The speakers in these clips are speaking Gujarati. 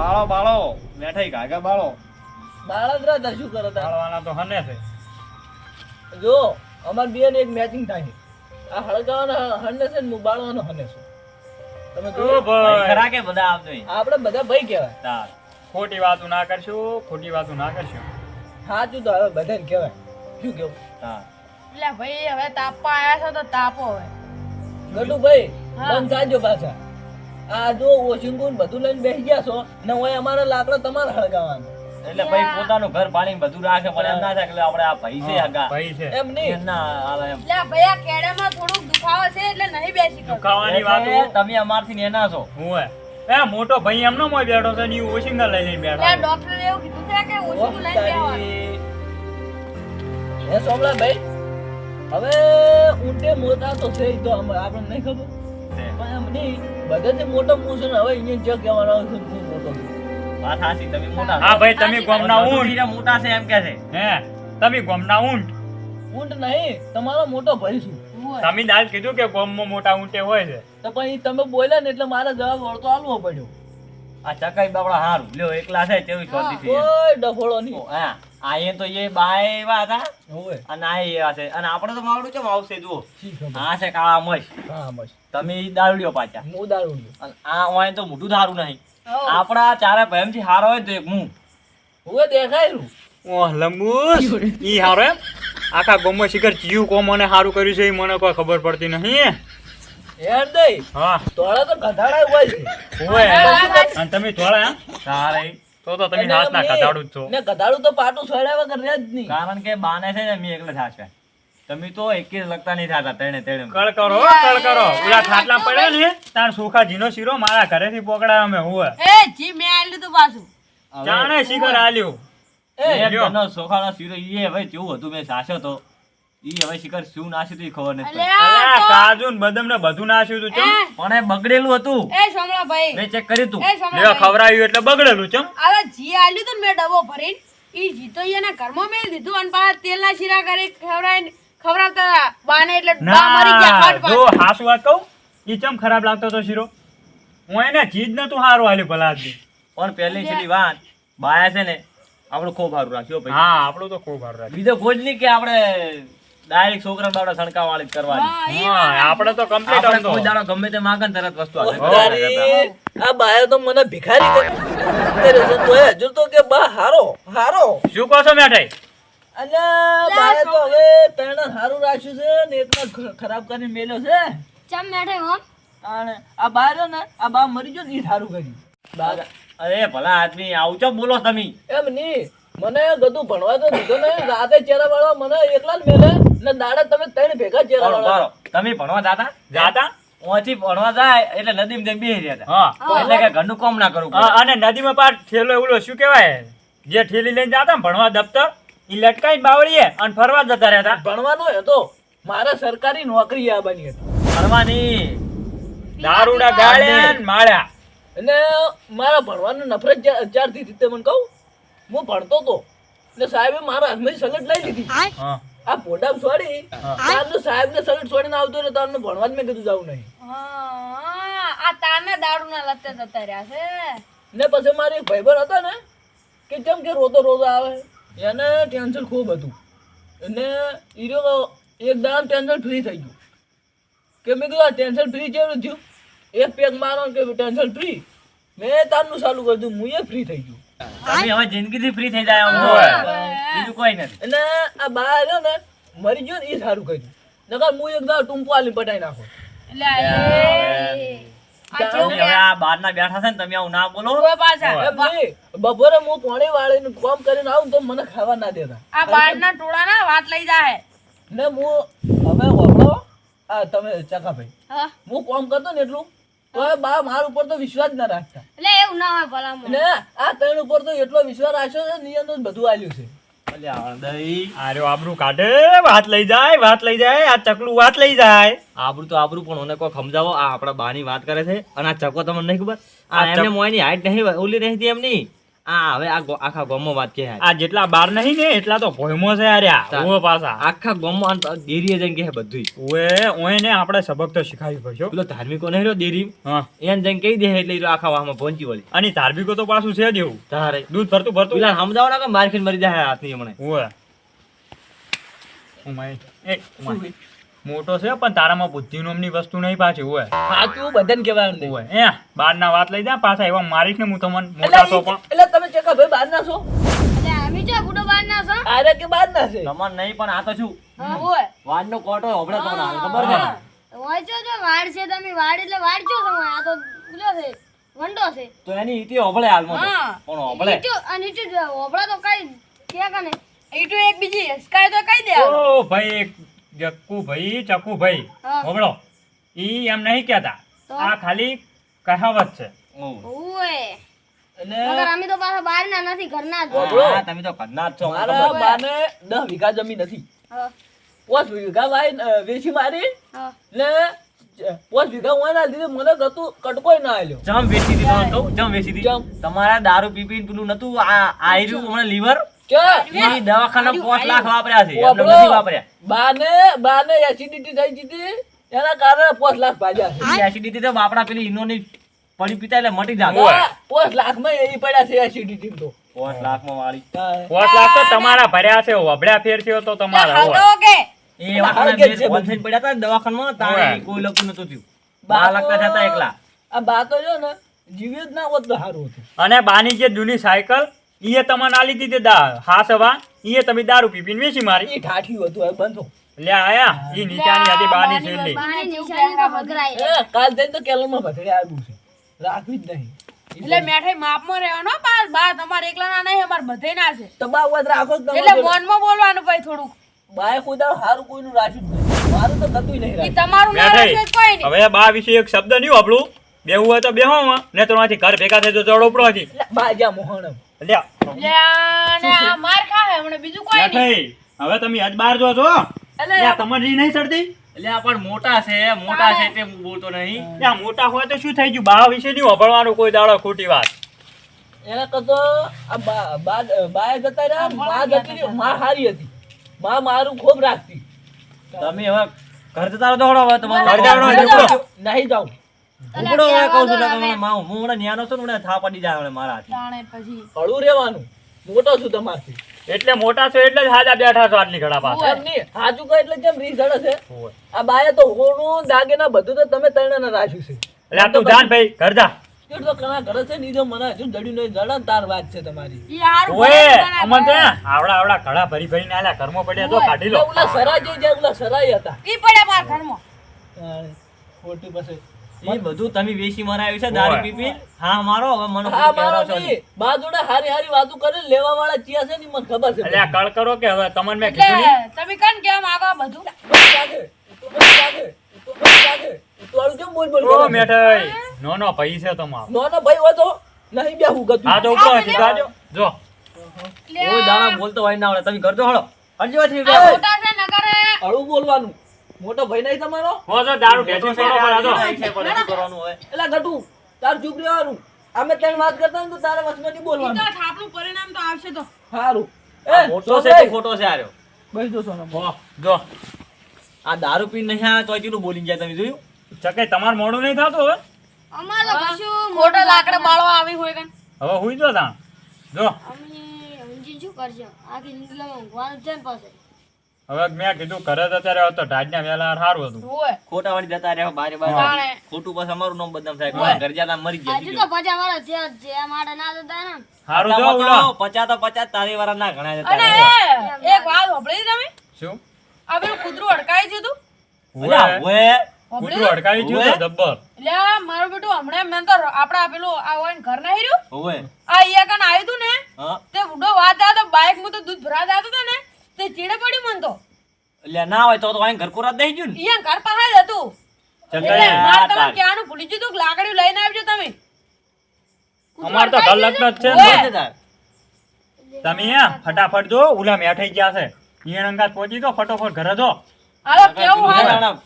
બાળો બાળો બેઠાઈ ગાગા બાળો. બાળકરા તા શું કરો તા? બાળવાના તો હને છે. જો અમાર બેન એક મેચિંગ થાય. આ હળગાવાનો હને છે ને બાળવાનો હને છે. તમે જો ભાઈ. ખરા કે બધા આવતો ઈ? આપણે બધા ભાઈ કહેવાય. ખોટી વાતો ના કરશું ખોટી વાતો ના કરશું. સાચું તો હવે બધાને કહેવાય. શું કેવું હા એટલે ભાઈ હવે તાપવા આયા છો તો તાપો હવે. ગડુ ભાઈ બંધ થાજો પાછા. આ જો ઓશિંગુન બધું લઈને બેસી ગયા છો ને હોય અમારે લાકડો તમારે હળગાવાનું એટલે ભાઈ પોતાનું ઘર પાણી બધું રાખે પણ એમ ના થાય એટલે આપણે આ ભાઈ છે હગા ભાઈ છે. એમ નહીં. એમ ના આવે એમ. એટલે ભાઈ આ કેડામાં થોડુંક દુખાવો છે એટલે નહીં બેસી. દુખાવાની વાત તમે અમારથી નેના છો. હું હે. એ મોટો ભાઈ એમનો મોય બેઠો છે ને ઓશિંગા લઈ લઈને બેઠો આ ડોક્ટર એવું કીધું છે કે ઓછું લઈ બેસવાનું. હે સોમલા ભાઈ હવે ઊંટે મોટા તો છે તો આપણે નહીં ખબર? છે. પણ નહીં. બધાથી મોટો હું છું હવે અહીંયા જે કહેવાનો આવે હું મોટો. વાત સાચી તમે મોટા હા ભાઈ તમે ગોમના ઊંટ. મોટા છે એમ કે છે. હે તમે ગોમના ઊંટ. ઊંટ નહીં તમારો મોટો ભાઈ છું. તમે દાલ કીધું કે ગોમમાં મોટા ઊંટે હોય છે. તો પછી તમે બોલ્યા ને એટલે મારે જવાબ વળતો આલવો પડ્યો. આ ચકાઈ બાબડા હારું. લ્યો એકલા છે તેવી શોધી કોઈ ડફોળો નહીં. હા. આ એ તો એ બાય એવા હતા. અને આ એ એવા છે. અને આપણે તો માવડું કેમ આવશે જુઓ. હા છે કાળા મશ. હા બસ તમે ઈ દારૂડિયો પાછા. હું દારૂડિયો. અને આ ઓય તો મોટું દારૂ નહીં. આપણા ચારે ભયમથી હારો હોય તો એક હું હવે દેખાયેલું. ઓહ લંબુસ. ઈ હારો એમ. આખા ગોમો શિખર જીવ કોમોને હારું કર્યું છે એ મને કોઈ ખબર પડતી નહીં યાર દઈ હા. તોળા તો ગધાડા હોય છે. હોય અને તમે તોળા હા તારે તો તો તમે હાથ ના ગધાડું જ છો. ને ગધાડું તો પાટું છોડ્યા વગર રહે જ નહીં. કારણ કે બાને છે ને મેં એકલા થાશે. તમે તો એકે લગતા નહીં થતા તેણે તેણે. કળ કરો કળ કરો. ઓલા ખાટલા પડે ને? તાર સુખા જીનો શીરો મારા ઘરેથી પોકડા અમે હુએ એ જી મે આલ્યું તો પાછું. જાણે શિખર આલ્યું. એ. જનો. સોખાનો શીરો ઈએ ભાઈ કેવું હતું મે સાચો તો. ઈ હવે શિખર શું નાશ્યું તું ખબર નથી અલ્યા તો- કાજુ ને બદામ ને બધું નાશ્યું તું ચમ? પણ એ બગડેલું હતું. એ સોમલા ભાઈ. મેં ચેક કર્યું તું. ભાઈ. ખવડાવ્યું એટલે બગડેલું ચમ? હવે જી આલ્યું તું મેં ડબો ભરીન. ઈ જી તો એના ઘરમાં મેં દીધું અને પાછા તેલના શીરા કરી ખવડાવીને ખવડાવતા બાને એટલે બા મરી ગયા ના ફટ જો હાસુ વાત કહું ઈ ચમ ખરાબ લાગતો તો શીરો? હું એને ચીજ નતું હારું આલ્યું ભલા આદમી. પણ પહેલી છેલી વાત બાયા છે ને આપણો ખૂબ સારું રાખ્યું ભાઈ. હા આપણો તો ખૂબ હારું રાખ્યો. બીજો કોઈ જ નહીં કે આપણે ડાયરેક્ટ છોકરા બાવડા સણકા વાળી જ કરવાની. હા, આપણે તો કમ્પ્લીટ આપણે આમ તો. કોઈ દાડો ગમે તે માગે તરત વસ્તુ આવે આ બાયો તો મને ભિખારી કરે. તો હજુ તો કે બા હારો હારો. શું કહો છો મેઠાઈ? અલ્યા બાયો તો હવે તને હારું રાખ્યું છે ને ખ- ખરાબ કરીને મેલ્યો છે. ચમ મેઠે હોમ અને આ બાયો ને આ બા મરી ગયો ને ઈ સારું કર્યું. બાગા અરે ભલા આદમી આવું ચો બોલો તમે? એમ નહીં. મને ગધું ભણવા તો દીધો ને રાતે ચેરા વાળવા મને એકલા જ મેલે ને દાડા તમે ત્રણ ભેગા ચેરા વાળવા તમે ભણવા જાતા? જાતા? ઓછી ભણવા જાય એટલે નદીમાં જઈને બેસી રહ્યા એટલે કે ઘરનું કામ ના કરવું. અને નદીમાં પાર ઠેલો એવડો શું કહેવાય? જે ઠેલી લઈને જાતા ને ભણવા દફતર એ લટકાઈ બાવળીએ અને ફરવા જતા રહેતા. ભણવાનો હતો. મારે સરકારી નોકરી આવવાની હતી. ભણવાની દારૂડા ગાળ્યા માળ્યા. અને મારા ભણવાનું નફરત ચા- ચારથી રીતે મને કહું. હું ભણતો તો. એટલે સાહેબે મારા હાથમાં સલટ લઈ લીધી આ પોડામ છોડી તારનો સાહેબ ને સલટ છોડીને આવતો ને તારને ભણવા જ મેં કીધું જવું નહીં. આ તારના દારૂના લતે જતા રહ્યા છે. ને પછી મારે એક ભાઈબર હતો ને કે કેમ કે રોતો રોતો આવે. એને ટેન્શન ખૂબ હતું. અને ઈ રહ્યો એક દામ ટેન્શન ફ્રી થઈ ગયું. કે મેં કીધું આ ટેન્શન ફ્રી કેવું થયું? એક પેક મારો ને કે ટેન્શન ફ્રી મેં તારનું ચાલુ કરી દીધું હું એ ફ્રી થઈ ગયું. તમે હવે જિંદગીથી ફ્રી થઈ જાય આમ જો. બીજું કોઈ નથી. અને આ બા રહ્યો ને મરી ગયો ને એ સારું કર્યું. નકર હું એક દાવ ટૂંપો આલી પટાઈ નાખો. ને ના બપોરે હું પાણી વાળીને કામ કરીને આવું તો મને ખાવા ના દેતા. આ ટોળા ના વાત લઈ જાય ને હું હવે તમે ચકાભાઈ. હા. હું કામ કરતો ને એટલું. તો બા મારા ઉપર તો વિશ્વાસ ના રાખતા. એટલે એવું ના હોય ભલામણ. ને આ ત્રણ ઉપર તો એટલો વિશ્વાસ રાખ્યો છે નિયમ તો બધું આલ્યું છે. આર્યો આબરૂ કાઢે વાત લઈ જાય વાત લઈ જાય આ ચકલું વાત લઈ જાય. આબરૂ તો આબરૂ પણ કોઈ સમજાવો આ આપણા બાની વાત કરે છે અને આ ચકો તમને નહીં ખબર? આ એમને મોયની હાઈટ નહીં ઓલી નહીં હતી એમની? આ હવે આ આખા ગામમાં વાત કે આ જેટલા બાર નહીં ને એટલા તો ભોયમો છે પાછા. આખા દેરીએ જઈને કે ઓએ ને આપણે સબક તો શીખાવી પડશે પેલો ધાર્મિકો નહીં રહ્યો દેરી હા. એને જઈને કહી દે એટલે આખા વાહમાં પહોંચી વળી. અને ધાર્મિકો તો પાછું છે જ એવું. તારે. દૂધ ભરતું ભરતું. પેલા સમજાવો ને કે માર મરી જાય હાથની હમણાં? ઓવે ઉમાય. એ ઉમાય. મોટો છે પણ તારામાં બુદ્ધિ નોમની વસ્તુ નહીં પાછી ઓય. સાચું બધાને કહેવાનું નહીં. ઓય એ બાર ના વાત લઈ જા પાછા એવા મારીશ ને હું તમને મોટા છો પણ. એટલે તમે ચેકા ભાઈ બાર ના છો? એટલે અમે જો ગુડો બાર ના છો? આરે કે બાર ના છે? તમને નહીં પણ આ તો શું? ઓય. વાડનો કોટો હોભળે તમને ખબર છે? ને? જો જો વાડ છે તમે વાડ એટલે વાડ જો છો આ તો પેલો છે વંડો છે. તો એની ઈટી હોભળે હાલમાં પણ હોભળે? ઈટુ અને ઈટુ જો તો કઈ કે કને? ઈટુ એક બીજી સ્કાય તો કઈ દે ઓ ભાઈ ભાઈ ચક્કુ ભાઈ હા. હોબળો ઈ એમ નહીં કહેતા. આ ખાલી કહાવત છે. ઓય. અમે તો પાછા બહાર ના નથી ઘરના જ. હા, તમે તો ઘરના જ છો મારા બાને 10 વીઘા જમીન હતી. હા. 5 વીઘા ભાઈ વેચી મારી. હા. ને પાંચ વીઘા લીધે મને ગતું કટકોય ના આલ્યો. જમ વેચી દીધો તો જમ વેચી દીધી. તમારા દારૂ પીપી પેલું નતું આ આયરું હમણાં લીવર? કે દવાખાના પાંચ લાખ વાપર્યા છે એટલે નથી વાપર્યા. બાને બાને એસિડિટી થઈ જીતી એના કારણે પોસ્ટ લાખ ભાજ્યા એસિડિટી તો બાપડા પેલી ઇનોની પડી પીતા એટલે મટી જાય પાંચ લાખમાં એ પડ્યા છે એસિડિટી તો. પાંચ લાખમાં વાળી. હા. લાખ તો તમારા ભર્યા છે વબડ્યા ફેર છે તો તમારા હોય. એ એવા હાલ કોના કે બે છે ફોન થઈને પડ્યા હતા દવાખાનામાં તારે કોઈ લખું નતું થયું. બાર લાખ થતા એકલા. આ બા તો જો ને જીવ્યો જ ના હોત તો સારું હતું. અને બાની જે જૂની સાયકલ ઈએ તમને આલી દીધી દા હા સવા ઈએ તમે દારૂ પી પીને વેચી મારી. એ ઠાઠ્યું હતું હવે બંધો. લે આયા ઈ નીચાની હતી બાની છે એ કાલ જઈને તો કેલરમાં ભથડે આવ્યું છે. રાખવી જ નહીં. એટલે મેઠે માપમાં રહેવાનો બા બા તમારે એકલાના નહીં અમાર બધે ના છે. તો બા વાત રાખો એટલે મનમાં બોલવાનું ભાઈ થોડું બાએ ખુદા હારું સારું કોઈનું રાખ્યું મારું તો થતું નહીં ઈ તમારું ના રાખે કોઈ નહીં. હવે બા વિશે એક શબ્દ નહીં આપણું બેહું હોય તો બેહો ને તો આથી ઘર ભેગા થઈ તો ચડો ઉપડો હતી એટલે બા જ્યાં મોહણમ. માર હમણાં બીજું કોઈ નહીં. હવે તમે આજ બાર જો છો એટલે લે રી નહીં ચડતી? એટલે આ પણ મોટા છે મોટા છે તે હું બોલતો નહીં. લે મોટા હોય તો શું થઈ ગયું? બા વિશે નહીં વાપરવાનું કોઈ દાડો ખોટી વાત? એના કરતો આ બા બા બાએ જતા રહ્યા મા જતી મા હારી હતી. મા મારું ખૂબ રાખતી. તમે હવે ઘર જતા રહો તો હવે તમારે ઘર. નહીં જાઉં. ઝઘડો હવે કહું છું ને તમે માઉ હું હમણાં ન્યાનો છું ને હમણાં થાપ પડી જાય હમણાં મારા હાથે. જાણે પછી રહેવાનું. મોટો છું તમારથી. એટલે મોટા છો એટલે જ હાજા બેઠા છો આટલી ઘડા પાસે એમ નહીં. હાચું કહે એટલે જેમ રીસ હળે છે? આ બાયા તો હોનું દાગેના બધું તો તમે ત્રણે રાખ્યું છે. એટલે આ તું જાન ભાઈ ઘર જા. એટલું તો ઘરે છે નહીં મને હજુ જડ્યું નહીં જડે તાર વાત છે તમારી. ઓએ અમન તો આવડા આવડા ઘડા ભરી ભરીને આલ્યા ઘરમાં પડ્યા તો કાઢી લો. ઓલા સરાય ઓલા સરાય હતા. ઈ પડ્યા માર ઘરમાં. ખોટી પાસે એ બધું તમે વેસી મરાયું છે દારૂ ઓય. પી પી. હા મારો હવે મને હા મારો છો? નહીં. બા જોડે હારી હારી વાતો કરે લેવા વાળા ચિયા છે ને મને ખબર છે અલ્યા કળ કરો કે હવે તમને મેં કીધું ને તમે કન કેવા માંગો આ બધું? તું કેમ બોલ બોલ ઓ મેઠાઈ નો નો ભાઈ છે તમારો. નો નો ભાઈ હોય તો નહીં બેહું ગતું. આ તો ઉપડો શીખાજો જો. ઓ દાણા બોલતો હોય ના આવડે. તમે કરજો હળો. થી આ મોટા છે નગરે હળવું બોલવાનું. મોટો ભાઈ નહીં તમારો? હો જો દારૂ ઢેચી છોડો પર આ તો. પણ કરવાનું હોય એલા ગટુ તાર ચૂપ રહેવાનું અમે તને વાત કરતા ને તો તારા વસમાંથી બોલવાનું. તો થાપનું પરિણામ તો આવશે તો. સારું એ મોટો છે ખોટો છે આર્યો બસ જો સોનો હો, જો. આ દારૂ પી નહીં આ તો કેટલું બોલી જાય તમે જોયું? ચકે તમાર મોડું નહીં થતું હવે? અમાર કશું મોટો લાકડા બાળવા આવી હોય કે હવે હુઈ જો તા જો. અમે ઊંઘી શું કરશે? આખી નીકળવા ઊંઘવાનું છે ને પાસે હવે મેં કીધું ઘરે અત્યારે હોત તો ઢાઢના વેલા સારું હતું. ખોટા વાળી જતા રહ્યા બારે બારે. ખોટું પછી અમારું નામ બદનામ થાય. ઘર જતા મરી ગયા હજી તો પચાસ વાળા જે જે છે ના જતા ને. સારું જો ઉડો પચા તો પચા તારી વાળા ના ઘણા જતા અને એક વાત સાંભળી તમે? શું? આ પેલું કૂતરું અડકાઈ દીધું અલ્યા, હવે હવે કૂતરું અડકાવી ગયું. તો જબ્બર એટલે મારું હમણાં મેં તો આપડા પેલું આ હોય ઘર ના હીર્યું હવે આ અહીંયા કન આવ્યું તું ને? તે ઉડો વાત આ તો બાઇકમાં તો દૂધ ભરા જતું ને? તે ચીડે પડ્યું મન તો. એટલે ના હોય તો તો અહીં ઘર કોરા દઈ ગયું ને. અહીંયા ઘર પાસે જ હતું એટલે મારે તમે. ક્યાંનું ભૂલી ગયું લાકડી લઈને આવજો તમે. અમાર તો ઘર લગ્ન જ છે. તમે અહીંયા ફટાફટ જો ઉલા મેઠાઈ ગયા છે. ઈયણ અંગાત પહોંચી તો ફટોફટ ઘરે જો. હાલો કેવું હાલ?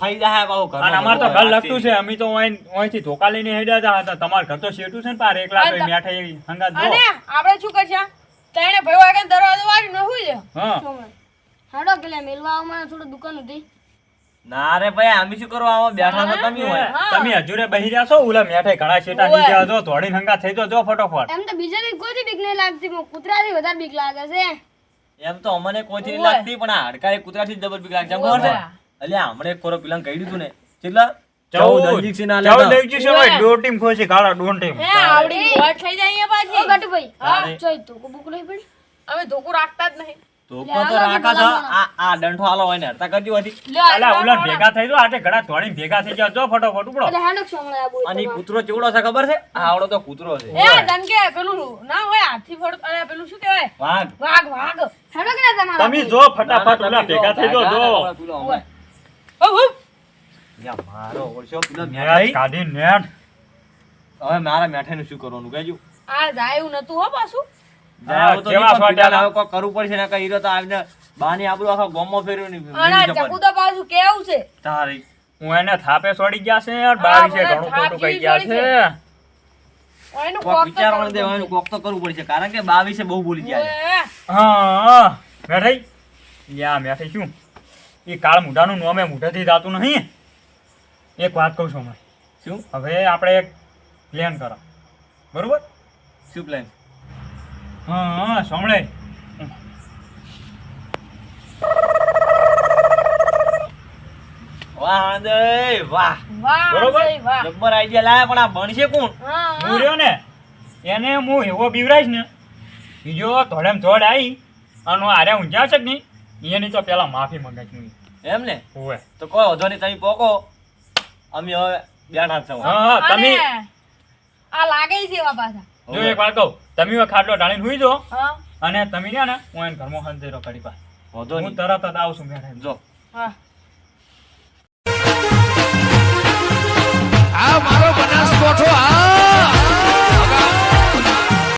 ખાઈ જાય પાછું ઘર અને અમાર તો ઘર લગતું છે. અમે તો અહીં અહીંથી ધોકા લઈને હેડ્યા હતા. તમાર ઘર તો શેટું છે ને પાર. એકલા મેઠાઈ હંગાત જો. અને આપણે શું કરશું? તને ભાઈ વાગે દરવાજો વાળી ન હોય છે હા. હાડો પેલા મેલવા આવવામાં થોડું દુકાન હતી. ના રે ભાઈ આમી શું કરવા આવો બેઠા તો તમે હોય. તમે હજુરે બહી રહ્યા છો ઉલા મેઠે ઘણા છેટા. નીચે જો થોડી નંગા થઈ જો જો ફટોફટ. એમ તો બીજા બી કોઈ બીક નહીં લાગતી પણ કૂતરાથી વધારે બીક લાગે છે. એમ તો અમને કોઈથી નહીં લાગતી પણ આ હાડકા કૂતરાથી જબર બીક લાગે છે ખબર છે? અલ્યા હમણાં એક કોરો પેલા કહી દીધું ને. કેટલા? ચૌદ injection આલે ચૌદ તો. injection હોય, ટીમ ખોસી કાળા દોઢ ટીમ. હે આવડી ગોળ થઈ જાય અહીંયા ઓ પાછી ગટુભાઈ તારે. જોઈ તો બુક નહીં પડી. અમે ધોકું રાખતા જ નહીં. ધોકો તો રાખા છો. આ આ દંઠો આલો હોય ને હરતા કરજો હતી અલા આ ભેગા થઈ જો આટે ઘડા ધોડીને ભેગા થઈ જાવ જો ફટોફટ ઉપડો. એટલે અને કૂતરો ચેવડો છે ખબર છે? આવડો તો કૂતરો છે. એ પેલું ના હોય હાથી અરે પેલું શું કહેવાય? વાઘ. વાઘ વાઘ. હાડો કે ના તમે જો ફટાફટ ઓલા ભેગા થઈ જો. જો પેલો હમણાં. ઉભ, ઉભ. યા મારો ઓળશો. પેલો નેટ કાઢી નેટ. હવે મારા મેઠાઈનું શું કરવાનું કહેજો આ જાય નતું હો પાછું. જાય તો કેવા નહીં, પણ સ્વાટ્યા પેલાને હવે કોક કરવું પડશે ને હીરો તો આવીને બાની આબરૂ આખા ગામમાં ફેરવ્યું ને અને ચકુ તો પાછું કેવું છે? તારી હું એને થાપે છોડી ગયા છે યાર બારી છે ઘણું ખોટું કહી ગયા છે. એનું કોક કોક તો વિચારવાનું દેવાનું કોક તો કરવું પડશે કારણ કે બાવીસે બહુ ભૂલી ગયા. હા મેઠાઈ? યા મેઠાઈ શું? એ કાળ મૂઢાનું નોમે મૂઢાથી જાતું નહીં. એક વાત કહું છું હમણાં. શું? હવે આપણે એક પ્લાન કરો. બરોબર? શું પ્લાન હા સાંભળે. વાહ આનંદભાઈ, વાહ. વાહ બરોબર? જબ્બર આઈડિયા લાયા પણ આ ભણશે કોણ? હા, રહ્યો ને એને હું એવો બીવરાઈશ ને બીજો થોડેમ થોડ આવી અને આરે ઊંઝા છે કે નહીં એની તો પેલા માફી મંગાઈશ એમ ને? હોવે. તો કોઈ વધો નહીં તમે પોકો. અમે હવે બેઠા છો હા હા તમે આ લાગે છે એવા પાછા. જો એક વાત કહું તમે હવે ખાટલો ઢાળીને હુઈ જો હા. અને તમે ને ને હું એને ઘરમાં હંતેરો કરી પા વધો હું તરત જ આવું છું મેઠાઈ જો. હા. આ મારો બનાસકોઠો આ